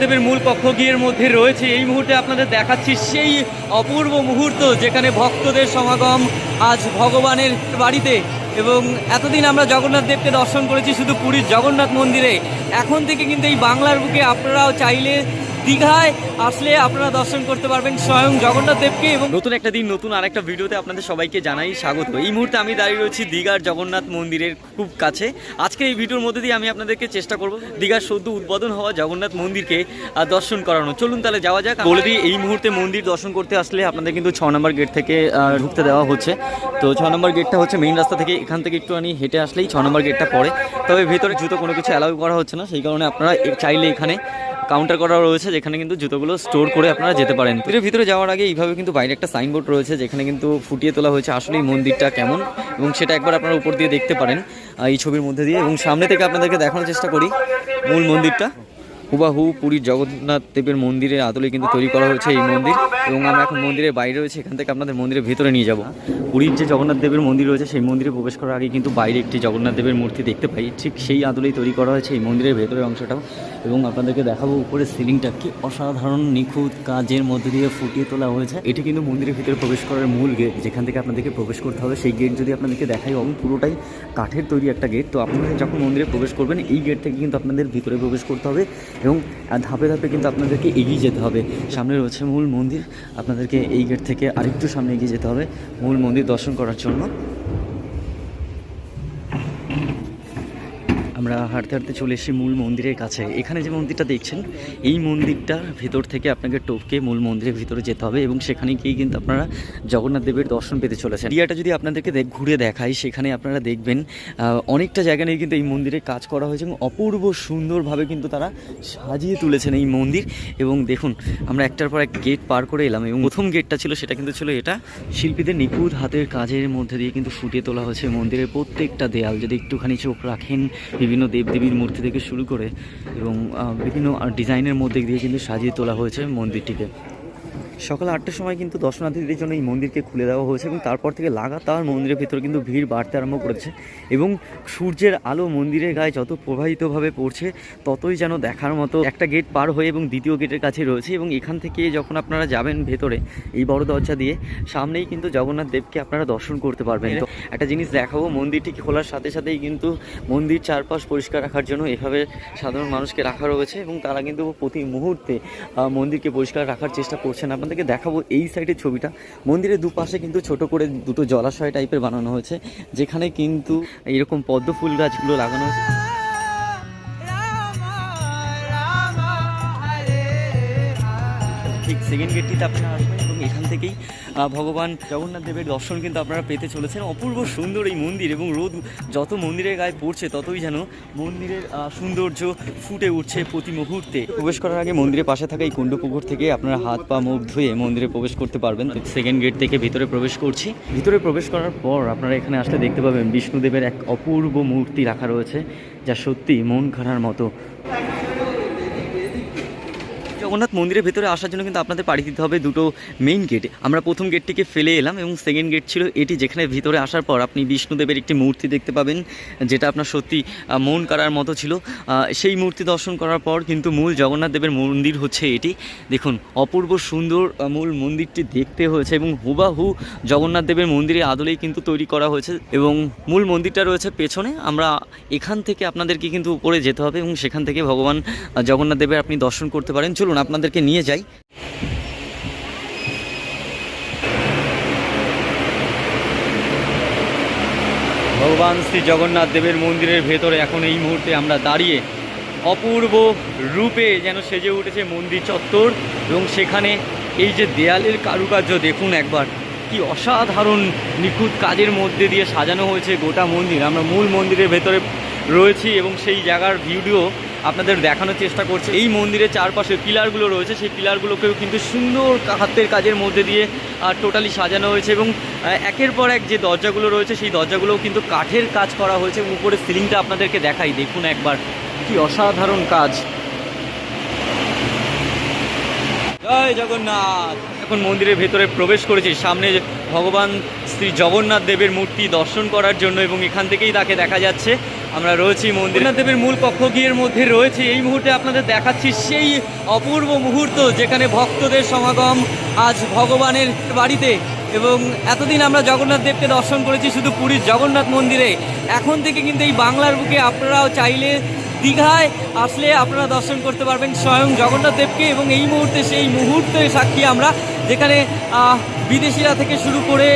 দেবের মূল গিয়ের মধ্যে রয়েছে। এই মুহূর্তে আপনাদের দেখাচ্ছি সেই অপূর্ব মুহূর্ত, যেখানে ভক্তদের সমাগম আজ ভগবানের বাড়িতে। এবং এতদিন আমরা জগন্নাথ দেবকে দর্শন করেছি শুধু পুরীর জগন্নাথ মন্দিরে। এখন থেকে কিন্তু এই বাংলার বুকে আপনারাও চাইলে দীঘায় আসলে আপনারা দর্শন করতে পারবেন স্বয়ং জগন্নাথ দেবকে এবং নতুন একটা দিন নতুন আরেকটা ভিডিওতে আপনাদের সবাইকে জানাই স্বাগত। এই মুহূর্তে আমি দাঁড়িয়ে রয়েছি দীঘার জগন্নাথ মন্দিরের খুব কাছে। আজকে এই ভিডিওর মধ্যে দিয়ে আমি আপনাদেরকে চেষ্টা করব দীঘার সদ্য উদ্বোধন হওয়া জগন্নাথ মন্দিরকে দর্শন করানো চলুন তাহলে যাওয়া যাক। বলে দিই এই মুহূর্তে মন্দির দর্শন করতে আসলে আপনাদের কিন্তু ছ নম্বর গেট থেকে ঢুকতে দেওয়া হচ্ছে। তো ছ নম্বর গেটটা হচ্ছে মেইন রাস্তা থেকে এখান থেকে একটু একটুখানি হেঁটে আসলেই ছ নম্বর গেটটা পড়ে। তবে ভেতরে জুতো কোনো কিছু অ্যালাউ করা হচ্ছে না সেই কারণে আপনারা চাইলে এখানে কাউন্টার করা রয়েছে। যেখানে কিন্তু জুতোগুলো স্টোর করে আপনারা যেতে পারেন। মন্দিরের ভিতরে যাওয়ার আগে এইভাবে কিন্তু বাইরে একটা সাইনবোর্ড রয়েছে, যেখানে কিন্তু ফুটিয়ে তোলা হয়েছে আসলে এই মন্দিরটা কেমন এবং সেটা একবার আপনারা উপর দিয়ে দেখতে পারেন এই ছবির মধ্যে দিয়ে। এবং সামনে থেকে আপনাদেরকে দেখানোর চেষ্টা করি মূল মন্দিরটা। হুবাহু পুরীর জগন্নাথ দেবের মন্দিরের আদলে কিন্তু তৈরি করা হয়েছে এই মন্দির এবং আমরা এখন মন্দিরের বাইরে রয়েছে, এখান থেকে আপনাদের মন্দিরের ভেতরে নিয়ে যাব। পুরীর যে জগন্নাথ দেবের মন্দির রয়েছে, সেই মন্দিরে প্রবেশ করার আগে কিন্তু বাইরে একটি জগন্নাথ দেবের মূর্তি দেখতে পাই। ঠিক সেই আদলেই তৈরি করা হয়েছে এই মন্দিরের ভেতরের অংশটাও এবং আপনাদেরকে দেখাবো উপরে সিলিংটা কি অসাধারণ নিখুঁত কাজের মধ্যে দিয়ে ফুটিয়ে তোলা হয়েছে। এটি কিন্তু মন্দিরের ভিতরে প্রবেশ করার মূল গেট যেখান থেকে আপনাদেরকে প্রবেশ করতে হবে। সেই গেট যদি আপনাদেরকে দেখাই, এবং পুরোটাই কাঠের তৈরি একটা গেট তো আপনারা যখন মন্দিরে প্রবেশ করবেন, এই গেট থেকে কিন্তু আপনাদের ভিতরে প্রবেশ করতে হবে। এবং ধাপে ধাপে কিন্তু আপনাদেরকে এগিয়ে যেতে হবে। সামনে রয়েছে মূল মন্দির। আপনাদেরকে এই গেট থেকে আরেকটু সামনে এগিয়ে যেতে হবে। মূল মন্দির দর্শন করার জন্য। আমরা হাঁটতে হাঁটতে চলে এসেছি মূল মন্দিরের কাছে। এখানে যে মন্দিরটা দেখছেন, এই মন্দিরটার ভেতর থেকে আপনাকে টপকে মূল মন্দিরের ভিতরে যেতে হবে এবং সেখানে গিয়ে কিন্তু আপনারা জগন্নাথ দেবের দর্শন পেতে চলেছেন। এরিয়াটা যদি আপনাদেরকে ঘুরে দেখাই, সেখানে আপনারা দেখবেন অনেকটা জায়গা নিয়ে কিন্তু এই মন্দিরে কাজ করা হয়েছে এবং অপূর্ব সুন্দরভাবে কিন্তু তারা সাজিয়ে তুলেছেন এই মন্দির। এবং দেখুন, আমরা একটার পর এক গেট পার করে এলাম এবং প্রথম গেটটা ছিল, সেটা কিন্তু ছিল এটা শিল্পীদের নিখুঁত হাতের কাজের মধ্যে দিয়ে কিন্তু ফুটিয়ে তোলা হয়েছে মন্দিরের প্রত্যেকটা দেয়াল। যদি একটুখানি চোখ রাখেন দেবদেবীর মূর্তি থেকে শুরু করে এবং বিভিন্ন ডিজাইনের মধ্যে দিয়ে কিন্তু সাজিয়ে তোলা হয়েছে মন্দিরটিকে। সকাল আটটার সময় কিন্তু দর্শনার্থীদের জন্য এই মন্দিরকে খুলে দেওয়া হয়েছে এবং তারপর থেকে লাগাতার মন্দিরের ভিতরে কিন্তু ভিড় বাড়তে আরম্ভ করেছে এবং সূর্যের আলো মন্দিরের গায়ে যত প্রবাহিতভাবে পড়ছে, ততই যেন দেখার মতো একটা গেট পার হয়ে এবং দ্বিতীয় গেটের কাছে রয়েছে এবং এখান থেকে যখন আপনারা যাবেন ভেতরে এই বড় দরজা দিয়ে, সামনেই কিন্তু জগন্নাথ দেবকে আপনারা দর্শন করতে পারবেন। তো একটা জিনিস দেখাবো মন্দিরটি খোলার সাথে সাথেই কিন্তু মন্দির চারপাশ পরিষ্কার রাখার জন্য এভাবে সাধারণ মানুষকে রাখা রয়েছে এবং তারা কিন্তু প্রতি মুহূর্তে মন্দিরকে পরিষ্কার রাখার চেষ্টা করছেন আপনাদেরকে দেখাবো এই সাইডের ছবিটা। মন্দিরের দুপাশে কিন্তু ছোট করে দুটো জলাশয় টাইপের বানানো হয়েছে, যেখানে কিন্তু এরকম পদ্ম ফুল গাছগুলো লাগানো হয়েছে। ঠিক সেকেন্ড গেটটিতে আপনারা আসবেন। এখান থেকেই ভগবান জগন্নাথ দেবের দর্শন কিন্তু আপনারা পেতে চলেছেন। অপূর্ব সুন্দর এই মন্দির এবং রোদ যত মন্দিরের গায়ে পড়ছে ততই যেন মন্দিরের সৌন্দর্য ফুটে উঠছে প্রতি মুহূর্তে। প্রবেশ করার আগে মন্দিরের পাশে থাকা এই কুণ্ড পুকুর থেকে আপনারা হাত পা, মুখ ধুয়ে মন্দিরে প্রবেশ করতে পারবেন। সেকেন্ড গেট থেকে ভিতরে প্রবেশ করছি। ভিতরে প্রবেশ করার পর আপনারা এখানে আসলে দেখতে পাবেন বিষ্ণুদেবের এক অপূর্ব মূর্তি রাখা রয়েছে, যা সত্যি মন খারার মতো। জগন্নাথ মন্দিরের ভেতরে আসার জন্য কিন্তু আপনাদের পাড়ি দিতে হবে দুটো মেইন গেটে আমরা প্রথম গেটটিকে ফেলে এলাম এবং সেকেন্ড গেট ছিল এটি যেখানে ভিতরে আসার পর আপনি বিষ্ণুদেবের একটি মূর্তি দেখতে পাবেন, যেটা আপনার সত্যি মন কাড়ার মতো ছিল। সেই মূর্তি দর্শন করার পর কিন্তু মূল জগন্নাথ দেবের মন্দির হচ্ছে এটি। দেখুন, অপূর্ব সুন্দর মূল মন্দিরটি দেখতে হয়েছে এবং হুবাহু জগন্নাথ দেবের মন্দিরের আদলেই কিন্তু তৈরি করা হয়েছে এবং মূল মন্দিরটা রয়েছে পেছনে। আমরা এখান থেকে আপনাদেরকে কিন্তু উপরে যেতে হবে এবং সেখান থেকে ভগবান জগন্নাথ দেবের আপনি দর্শন করতে পারেন। চলুন আপনাদেরকে নিয়ে যাই। ভগবান শ্রী জগন্নাথ দেবের মন্দিরের ভেতরে এখন এই মুহূর্তে আমরা দাঁড়িয়ে অপূর্ব রূপে যেন সেজে উঠেছে মন্দির চত্বর এবং সেখানে এই যে দেয়ালের কারুকার্য দেখুন একবার, কি অসাধারণ নিখুঁত কাজের মধ্যে দিয়ে সাজানো হয়েছে গোটা মন্দির। আমরা মূল মন্দিরের ভেতরে রয়েছি এবং সেই জায়গার ভিডিও আপনাদের দেখানোর চেষ্টা করছে। এই মন্দিরের চারপাশে পিলারগুলো রয়েছে। সেই পিলারগুলোকেও কিন্তু সুন্দর হাতের কাজের মধ্যে দিয়ে টোটালি সাজানো হয়েছে এবং একের পর এক যে দরজাগুলো রয়েছে, সেই দরজাগুলোও কিন্তু কাঠের কাজ করা হয়েছে উপরে সিলিংটা আপনাদেরকে দেখাই। দেখুন একবার, কি অসাধারণ কাজ। জয় জগন্নাথ। এখন মন্দিরের ভেতরে প্রবেশ করেছি। সামনে ভগবান শ্রী জগন্নাথ দেবের মূর্তি দর্শন করার জন্য এবং এখান থেকেই তাকে দেখা যাচ্ছে। আমরা রয়েছি মন্দিরনাথ দেবের মূল কক্ষগৃহের মধ্যে রয়েছে। এই মুহূর্তে আপনাদের দেখাচ্ছি সেই অপূর্ব মুহূর্ত যেখানে ভক্তদের সমাগম আজ ভগবানের বাড়িতে। এবং এতদিন আমরা জগন্নাথ দেবকে দর্শন করেছি শুধু পুরীর জগন্নাথ মন্দিরে। এখন থেকে কিন্তু এই বাংলার বুকে আপনারাও চাইলে দীঘায় আসলে আপনারা দর্শন করতে পারবেন স্বয়ং জগন্নাথ দেবকে। এবং এই মুহূর্তে সেই মুহূর্তে সাক্ষী আমরা যেখানে বিদেশিরা থেকে শুরু করে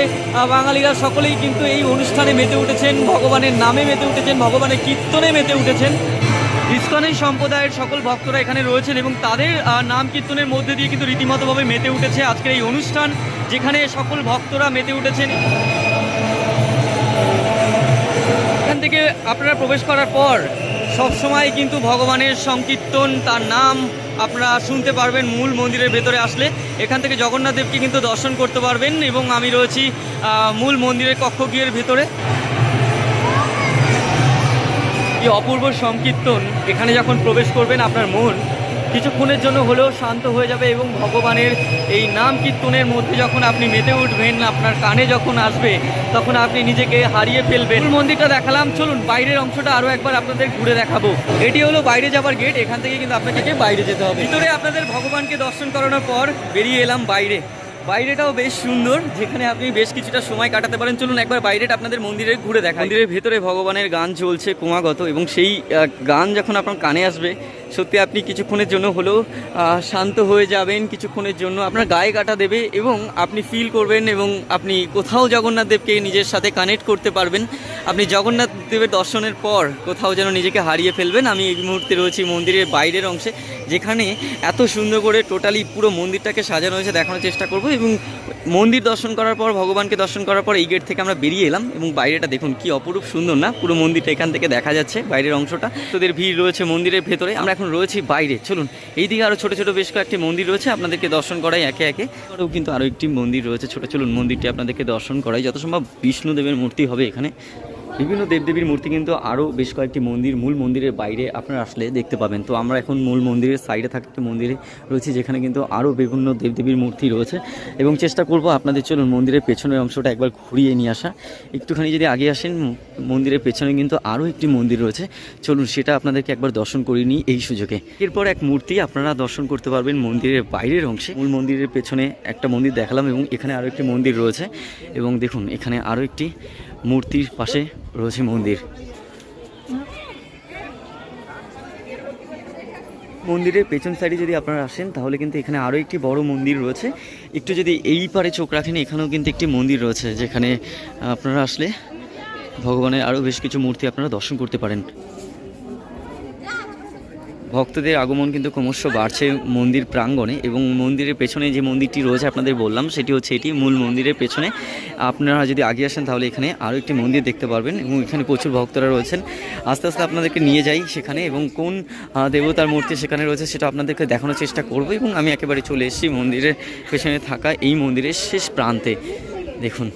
বাঙালিরা সকলেই কিন্তু এই অনুষ্ঠানে মেতে উঠেছেন, ভগবানের নামে মেতে উঠেছেন, ভগবানের কীর্তনে মেতে উঠেছেন। ইস্কনের সম্প্রদায়ের সকল ভক্তরা এখানে রয়েছেন এবং তাদের নাম কীর্তনের মধ্যে দিয়ে কিন্তু রীতিমতোভাবে মেতে উঠেছে আজকের এই অনুষ্ঠান, যেখানে সকল ভক্তরা মেতে উঠেছেন। এখান থেকে আপনারা প্রবেশ করার পর সব সময় কিন্তু ভগবানের সংকীর্তন, তার নাম আপনারা শুনতে পারবেন মূল মন্দিরের ভেতরে আসলে। এখান থেকে জগন্নাথ দেবকে কিন্তু দর্শন করতে পারবেন এবং আমি রয়েছি মূল মন্দিরের কক্ষ গিয়ের ভেতরে অপূর্ব সংকীর্তন। এখানে যখন প্রবেশ করবেন আপনার মন কিছুক্ষণের জন্য হলেও শান্ত হয়ে যাবে এবং ভগবানের এই নাম কীর্তনের মধ্যে যখন আপনি মেতে উঠবেন, আপনার কানে যখন আসবে, তখন আপনি নিজেকে হারিয়ে ফেলবেন। মন্দিরটা দেখালাম। চলুন, বাইরের অংশটা আরও একবার আপনাদের ঘুরে দেখাবো। এটি হলো বাইরে যাবার গেট। এখান থেকে কিন্তু আপনাকে বাইরে যেতে হবে। ভিতরে আপনাদের ভগবানকে দর্শন করানোর পর বেরিয়ে এলাম বাইরে। বাইরেটাও বেশ সুন্দর, যেখানে আপনি বেশ কিছুটা সময় কাটাতে পারেন। চলুন, একবার বাইরেটা আপনাদের মন্দিরে ঘুরে দেখা মন্দিরের ভেতরে ভগবানের গান চলছে ক্রমাগত এবং সেই গান যখন আপনার কানে আসবে সত্যি আপনি কিছুক্ষণের জন্য হলেও শান্ত হয়ে যাবেন, কিছুক্ষণের জন্য আপনার গায়ে কাটা দেবে এবং আপনি ফিল করবেন এবং আপনি কোথাও জগন্নাথ দেবকে নিজের সাথে কানেক্ট করতে পারবেন। আপনি জগন্নাথ দেবের দর্শনের পর কোথাও যেন নিজেকে হারিয়ে ফেলবেন। আমি এই মুহূর্তে রয়েছি মন্দিরের বাইরের অংশে, যেখানে এত সুন্দর করে টোটালি পুরো মন্দিরটাকে সাজানো হয়েছে, দেখানোর চেষ্টা করব এবং মন্দির দর্শন করার পর, ভগবানকে দর্শন করার পর এই গেট থেকে আমরা বেরিয়ে এলাম এবং বাইরেটা দেখুন কি অপরূপ সুন্দর না, পুরো মন্দিরটা এখান থেকে দেখা যাচ্ছে, বাইরের অংশটা। তোদের ভিড় রয়েছে মন্দিরের ভেতরে, আমরা এখন রয়েছি বাইরে। চলুন, এইদিকে আরও ছোটো ছোটো বেশ কয়েকটি মন্দির রয়েছে, আপনাদেরকে দর্শন করাই একে একে। আরও কিন্তু আরও একটি মন্দির রয়েছে, ছোটো চলুন মন্দিরটি আপনাদেরকে দর্শন করাই। যত সম্ভব বিষ্ণুদেবের মূর্তি হবে এখানে। বিভিন্ন দেবদেবীর মূর্তি কিন্তু আরও বেশ কয়েকটি মন্দির, মূল মন্দিরের বাইরে আপনারা আসলে দেখতে পাবেন। তো আমরা এখন মূল মন্দিরের সাইডে থাকা একটি মন্দিরে রয়েছি, যেখানে কিন্তু আরও বিভিন্ন দেবদেবীর মূর্তি রয়েছে। এবং চেষ্টা করব আপনাদের চলুন মন্দিরের পেছনের অংশটা একবার ঘুরিয়ে নিয়ে আসা। একটুখানি যদি আগে আসেন, মন্দিরের পেছনে কিন্তু আরও একটি মন্দির রয়েছে। চলুন সেটা আপনাদেরকে একবার দর্শন করিয়ে নিই এই সুযোগে। এরপর এক মূর্তি আপনারা দর্শন করতে পারবেন মন্দিরের বাইরের অংশে। মূল মন্দিরের পেছনে একটা মন্দির দেখালাম এবং এখানে আরও একটি মন্দির রয়েছে। এবং দেখুন, এখানে আরও একটি মূর্তির পাশে রয়েছে মন্দির। মন্দিরের পেছন সাইডে যদি আপনারা আসেন, তাহলে কিন্তু এখানে আরও একটি বড় মন্দির রয়েছে। একটু যদি এই পারে চোখ রাখেন, এখানেও কিন্তু একটি মন্দির রয়েছে, যেখানে আপনারা আসলে ভগবানের আরও বেশ কিছু মূর্তি আপনারা দর্শন করতে পারেন। ভক্তদের আগমন কিন্তু ক্রমশ বাড়ছে মন্দির প্রাঙ্গণে এবং মন্দিরের পেছনে যে মন্দিরটি রয়েছে আপনাদের বললাম, সেটি হচ্ছে এটি মূল মন্দিরের পেছনে। আপনারা যদি আগে আসেন তাহলে এখানে আরও একটি মন্দির দেখতে পারবেন এবং এখানে প্রচুর ভক্তরা রয়েছেন। আস্তে আস্তে আপনাদেরকে নিয়ে যাই সেখানে এবং কোন দেবতার মূর্তি সেখানে রয়েছে সেটা আপনাদেরকে দেখানোর চেষ্টা করব এবং আমি একেবারে চলে এসেছি মন্দিরের পেছনে থাকা এই মন্দিরের শেষ প্রান্তে। দেখুন।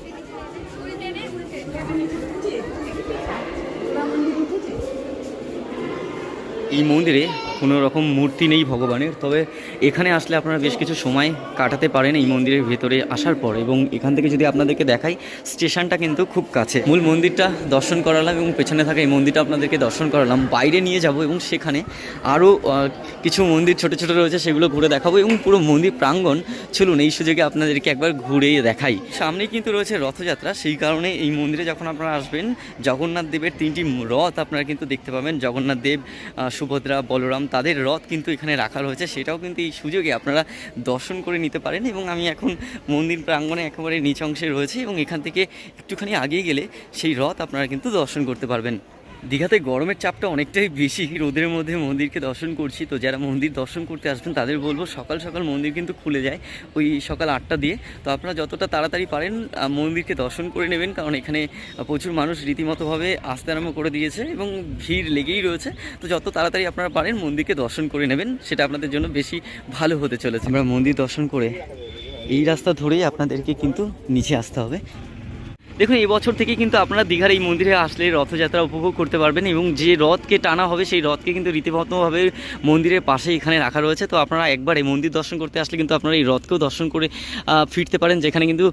এই মন্দিরে কোনো রকম মূর্তি নেই ভগবানের। তবে এখানে আসলে আপনারা বেশ কিছু সময় কাটাতে পারেন এই মন্দিরের ভেতরে আসার পর এবং এখান থেকে যদি আপনাদেরকে দেখাই, স্টেশনটা কিন্তু খুব কাছে। মূল মন্দিরটা দর্শন করালাম এবং পেছনে থাকা এই মন্দিরটা আপনাদেরকে দর্শন করালাম। বাইরে নিয়ে যাব এবং সেখানে আরও কিছু মন্দির ছোট ছোট রয়েছে, সেগুলো ঘুরে দেখাবো এবং পুরো মন্দির প্রাঙ্গণ চলুন এই সুযোগে আপনাদেরকে একবার ঘুরে দেখাই। সামনেই কিন্তু রয়েছে রথযাত্রা। সেই কারণে এই মন্দিরে যখন আপনারা আসবেন, জগন্নাথ দেবের তিনটি রথ আপনারা কিন্তু দেখতে পাবেন। জগন্নাথ দেব সুভদ্রা, বলরাম তাদের রথ কিন্তু এখানে রাখা রয়েছে, সেটাও কিন্তু এই সুযোগে আপনারা দর্শন করে নিতে পারেন এবং আমি এখন মন্দির প্রাঙ্গণে একেবারে নিচ অংশে রয়েছে এবং এখান থেকে একটুখানি আগে গেলে সেই রথ আপনারা কিন্তু দর্শন করতে পারবেন। দীঘাতে গরমের চাপটা অনেকটাই বেশি। রোদের মধ্যে মন্দিরকে দর্শন করছি। তো যারা মন্দির দর্শন করতে আসবেন, তাদের বলব সকাল সকাল মন্দির কিন্তু খুলে যায় ওই সকাল আটটা দিয়ে। তো আপনারা যতটা তাড়াতাড়ি পারেন মন্দিরকে দর্শন করে নেবেন। কারণ এখানে প্রচুর মানুষ রীতিমতোভাবে আসতে আরম্ভ করে দিয়েছে এবং ভিড় লেগেই রয়েছে। তো যত তাড়াতাড়ি আপনারা পারেন, মন্দিরকে দর্শন করে নেবেন। সেটা আপনাদের জন্য বেশি ভালো হতে চলেছে। আমরা মন্দির দর্শন করে এই রাস্তা ধরেই আপনাদেরকে কিন্তু নিচে আসতে হবে। দেখুন, এই বছর থেকে কিন্তু আপনারা দীঘার এই মন্দিরে আসলে রথযাত্রা উপভোগ করতে পারবেন এবং যে রথকে টানা হবে, সেই রথকে কিন্তু রীতিমতভাবে মন্দিরের পাশে এখানে রাখা রয়েছে। তো আপনারা একবার এই মন্দির দর্শন করতে আসলে কিন্তু আপনারা এই রথকেও দর্শন করে ফিরতে পারেন, যেখানে কিন্তু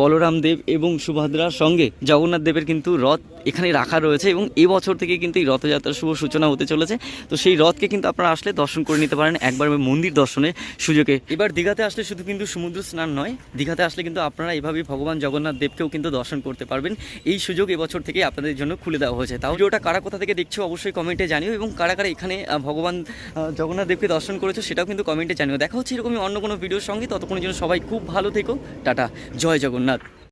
বলরাম দেব এবং সুভদ্রার সঙ্গে জগন্নাথ দেবের কিন্তু রথ এখানে রাখা রয়েছে এবং এই বছর থেকে কিন্তু এই রথযাত্রার শুভ সূচনা হতে চলেছে। তো সেই রথকে কিন্তু আপনারা আসলে দর্শন করে নিতে পারেন একবার মন্দির দর্শনের সুযোগে। এবার দীঘাতে আসলে শুধু কিন্তু সমুদ্র স্নান নয়, দীঘাতে আসলে কিন্তু আপনারা এভাবেই ভগবান জগন্নাথ দেবকেও কিন্তু দর্শন করতে পারবেন। এই সুযোগ এবছর থেকে আপনাদের জন্য খুলে দেওয়া হয়েছে। তাও ভিডিওটা কারা কোথা থেকে দেখছ অবশ্যই কমেন্টে জানিও এবং কারা কারা এখানে ভগবান জগন্নাথ দেবকে দর্শন করেছ সেটাও কিন্তু কমেন্টে জানিও। দেখা হচ্ছে এরকমই অন্য কোনো ভিডিওর সঙ্গে। ততক্ষণের জন্য সবাই খুব ভালো থেকো। টাটা। জয় জগন্নাথ।